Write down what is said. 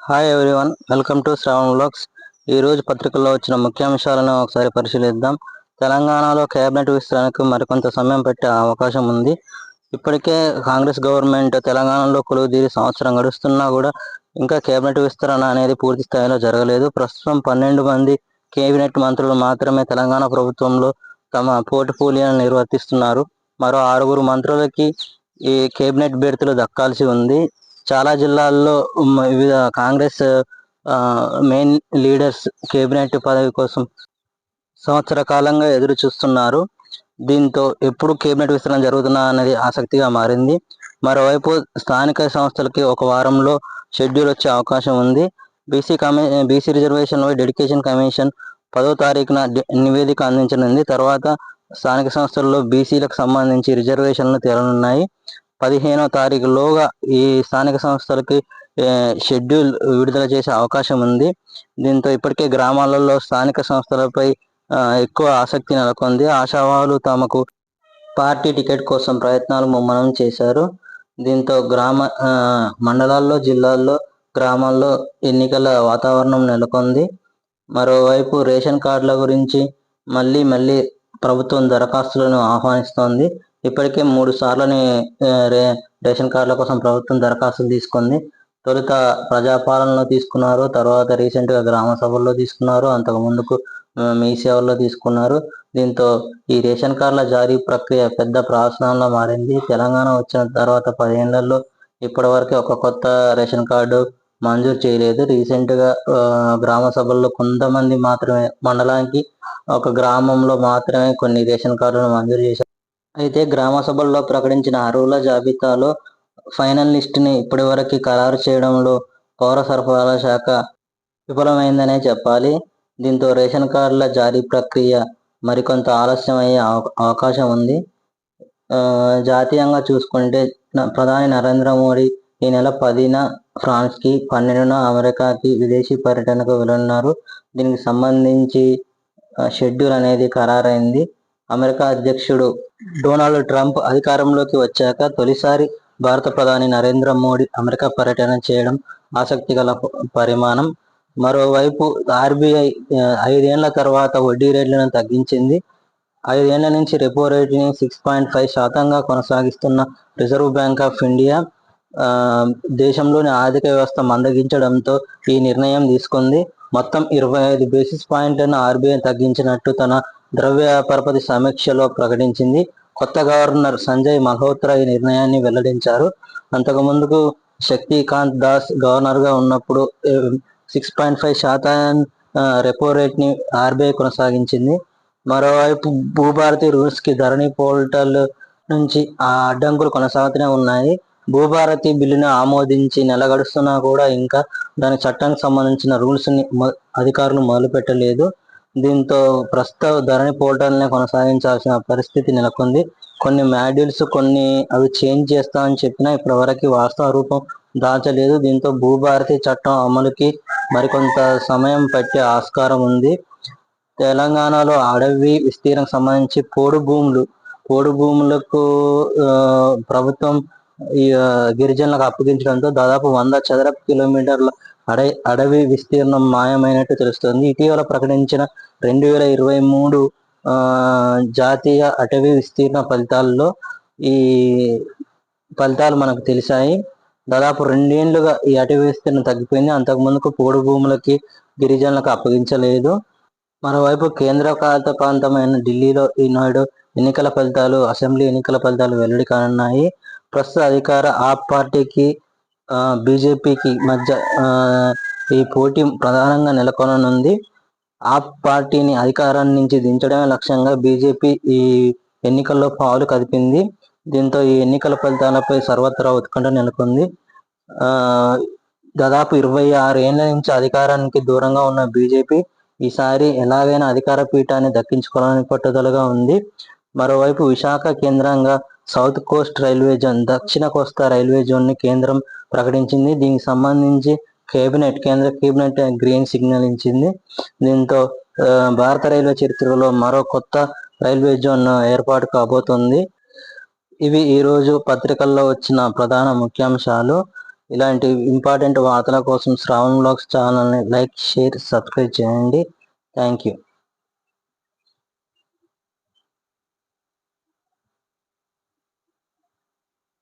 Hi everyone welcome to Shravan blogs ఈ రోజు పత్రికల్లో వచ్చిన ముఖ్యాంశాలను ఒకసారి పరిశీలిద్దాం. తెలంగాణలో కేబినెట్ విస్తరణకు మరికొంత సమయం పెట్టే అవకాశం ఉంది. ఇప్పటికే కాంగ్రెస్ గవర్నమెంట్ తెలంగాణలో కొలువుదీరి సంవత్సరం గడుస్తున్నా కూడా ఇంకా కేబినెట్ విస్తరణ అనేది పూర్తి స్థాయిలో జరగలేదు. ప్రస్తుతం పన్నెండు మంది కేబినెట్ మంత్రులు మాత్రమే తెలంగాణ ప్రభుత్వంలో తమ పోర్ట్ఫోలియోను నిర్వర్తిస్తున్నారు. మరో ఆరుగురు మంత్రులకి ఈ కేబినెట్ బెర్తులు దక్కాల్సి ఉంది. చాలా జిల్లాల్లో వివిధ కాంగ్రెస్ మెయిన్ లీడర్స్ కేబినెట్ పదవి కోసం సంవత్సర కాలంగా ఎదురు చూస్తున్నారు. దీంతో ఎప్పుడు కేబినెట్ విస్తరణ జరుగుతున్నా అనేది ఆసక్తిగా మారింది. మరోవైపు స్థానిక సంస్థలకి ఒక వారంలో షెడ్యూల్ వచ్చే అవకాశం ఉంది. బీసీ కమి బీసీ రిజర్వేషన్ డెడికేషన్ కమిషన్ పదో తారీఖున నివేదిక అందించనుంది. తర్వాత స్థానిక సంస్థల్లో బీసీలకు సంబంధించి రిజర్వేషన్లు తేలనున్నాయి. పదిహేనో తారీఖులోగా ఈ స్థానిక సంస్థలకి షెడ్యూల్ విడుదల చేసే అవకాశం ఉంది. దీంతో ఇప్పటికే గ్రామాలలో స్థానిక సంస్థలపై ఎక్కువ ఆసక్తి నెలకొంది. ఆశావాహులు తమకు పార్టీ టికెట్ కోసం ప్రయత్నాలు ముమ్మనం చేశారు. దీంతో గ్రామ మండలాల్లో జిల్లాల్లో గ్రామాల్లో ఎన్నికల వాతావరణం నెలకొంది. మరోవైపు రేషన్ కార్డుల గురించి మళ్ళీ మళ్ళీ ప్రభుత్వం దరఖాస్తులను ఆహ్వానిస్తోంది. ఇప్పటికే మూడు సార్లని రే రేషన్ కార్డుల కోసం ప్రభుత్వం దరఖాస్తులు తీసుకుంది. తొలుత ప్రజాపాలనలో తీసుకున్నారు. తర్వాత రీసెంట్గా గ్రామ సభల్లో తీసుకున్నారు. అంతకు ముందుకు మీ సేవల్లో తీసుకున్నారు. దీంతో ఈ రేషన్ కార్డుల జారీ ప్రక్రియ పెద్ద ప్రహసనంలో మారింది. తెలంగాణ వచ్చిన తర్వాత పదిహేనులలో ఇప్పటివరకు ఒక కొత్త రేషన్ కార్డు మంజూరు చేయలేదు. రీసెంట్గా గ్రామ సభల్లో కొంతమంది మాత్రమే మండలానికి ఒక గ్రామంలో మాత్రమే కొన్ని రేషన్ కార్డులను మంజూరు చేశారు. అయితే గ్రామ సభల్లో ప్రకటించిన అర్హుల జాబితాలో ఫైనల్ లిస్టుని ఇప్పటివరకు ఇప్పటి వరకు ఖరారు చేయడంలో పౌర సరఫరాల శాఖ విఫలమైందనే చెప్పాలి. దీంతో రేషన్ కార్డుల జారీ ప్రక్రియ మరికొంత ఆలస్యం అయ్యే అవకాశం ఉంది. జాతీయంగా చూసుకుంటే ప్రధాని నరేంద్ర మోడీ ఈ నెల పదిన ఫ్రాన్స్కి పన్నెండున అమెరికాకి విదేశీ పర్యటనకు వెళ్ళనున్నారు. దీనికి సంబంధించి షెడ్యూల్ అనేది ఖరారైంది. అమెరికా అధ్యక్షుడు డొనాల్డ్ ట్రంప్ అధికారంలోకి వచ్చాక తొలిసారి భారత ప్రధాని నరేంద్ర మోడీ అమెరికా పర్యటన చేయడం ఆసక్తి గల పరిమాణం. మరోవైపు ఆర్బీఐ ఐదేళ్ళ తర్వాత వడ్డీ రేట్లను తగ్గించింది. ఐదేళ్ళ నుంచి రెపో రేటుని సిక్స్ పాయింట్ ఫైవ్ శాతంగా కొనసాగిస్తున్న రిజర్వ్ బ్యాంక్ ఆఫ్ ఇండియా దేశంలోని ఆర్థిక వ్యవస్థ మందగించడంతో ఈ నిర్ణయం తీసుకుంది. మొత్తం ఇరవై ఐదు బేసిస్ పాయింట్లను ఆర్బీఐ తగ్గించినట్టు తన ద్రవ్య పరపతి సమీక్షలో ప్రకటించింది. కొత్త గవర్నర్ సంజయ్ మల్హోత్రా ఈ నిర్ణయాన్ని వెల్లడించారు. అంతకు ముందుకు శక్తికాంత్ దాస్ గవర్నర్గా ఉన్నప్పుడు సిక్స్ పాయింట్ ఫైవ్ శాతం రెపో రేట్ని ఆర్బీఐ కొనసాగించింది. మరోవైపు భూభారతి రూల్స్కి ధరణి పోర్టల్ నుంచి ఆ అడ్డంకులు కొనసాగుతూనే ఉన్నాయి. భూభారతి బిల్లును ఆమోదించి నెల గడుస్తున్నా కూడా ఇంకా దాని చట్టానికి సంబంధించిన రూల్స్ని అధికారులు మొదలు పెట్టలేదు దీంతో ప్రస్తుత ధరణి పోర్టల్ని కొనసాగించాల్సిన పరిస్థితి నెలకొంది. కొన్ని మాడ్యూల్స్ కొన్ని అవి చేంజ్ చేస్తామని చెప్పినా ఇప్పటివరకు వాస్తవ రూపం దాల్చలేదు. దీంతో భూభారతి చట్టం అమలుకి మరికొంత సమయం పట్టే ఆస్కారం ఉంది. తెలంగాణలో అడవి విస్తీర్ణం సంబంధించి పోడు భూములు పోడు భూములకు ప్రభుత్వం గిరిజనులకు అప్పగించడంతో దాదాపు వంద చదరపు కిలోమీటర్ల అడవి అడవి విస్తీర్ణం మాయమైనట్టు తెలుస్తుంది. ఇటీవల ప్రకటించిన రెండు వేల ఇరవై మూడు జాతీయ అటవీ విస్తీర్ణ ఫలితాల్లో ఈ ఫలితాలు మనకు తెలిసాయి దాదాపు రెండేళ్ళుగా ఈ అటవీ విస్తీర్ణం తగ్గిపోయింది. అంతకు ముందుకు పోడు భూములకి గిరిజనులకు అప్పగించలేదు మరోవైపు కేంద్ర పాలిత ప్రాంతమైన ఢిల్లీలో ఈనాడు ఎన్నికల ఫలితాలు అసెంబ్లీ ఎన్నికల ఫలితాలు వెల్లడి కానున్నాయి. ప్రస్తుత అధికార ఆప్ పార్టీకి బీజేపీకి మధ్య ఈ పోటీ ప్రధానంగా నెలకొననుంది. ఆప్ పార్టీని అధికారం నుంచి దించడమే లక్ష్యంగా బీజేపీ ఈ ఎన్నికల్లో పావులు కదిపింది. దీంతో ఈ ఎన్నికల ఫలితాలపై సర్వత్రా ఉత్కంఠ నెలకొంది. దాదాపు ఇరవై ఆరు ఏళ్ళ నుంచి అధికారానికి దూరంగా ఉన్న బీజేపీ ఈసారి ఎలాగైనా అధికార పీఠాన్ని దక్కించుకోవాలని పట్టుదలగా ఉంది. మరోవైపు విశాఖ కేంద్రంగా సౌత్ కోస్ట్ రైల్వే జోన్ దక్షిణ కోస్తా రైల్వే జోన్ని కేంద్రం ప్రకటించింది. దీనికి సంబంధించి కేబినెట్ కేంద్ర కేబినెట్ గ్రీన్ సిగ్నల్ ఇచ్చింది. దీంతో భారత రైల్వే చరిత్రలో మరో కొత్త రైల్వే జోన్ ఏర్పాటు కాబోతుంది. ఇవి ఈ రోజు పత్రికల్లో వచ్చిన ప్రధాన ముఖ్యాంశాలు. ఇలాంటి ఇంపార్టెంట్ వార్తల కోసం శ్రావణ్ బ్లాగ్స్ ఛానల్ని లైక్ షేర్ సబ్స్క్రైబ్ చేయండి. Thank you.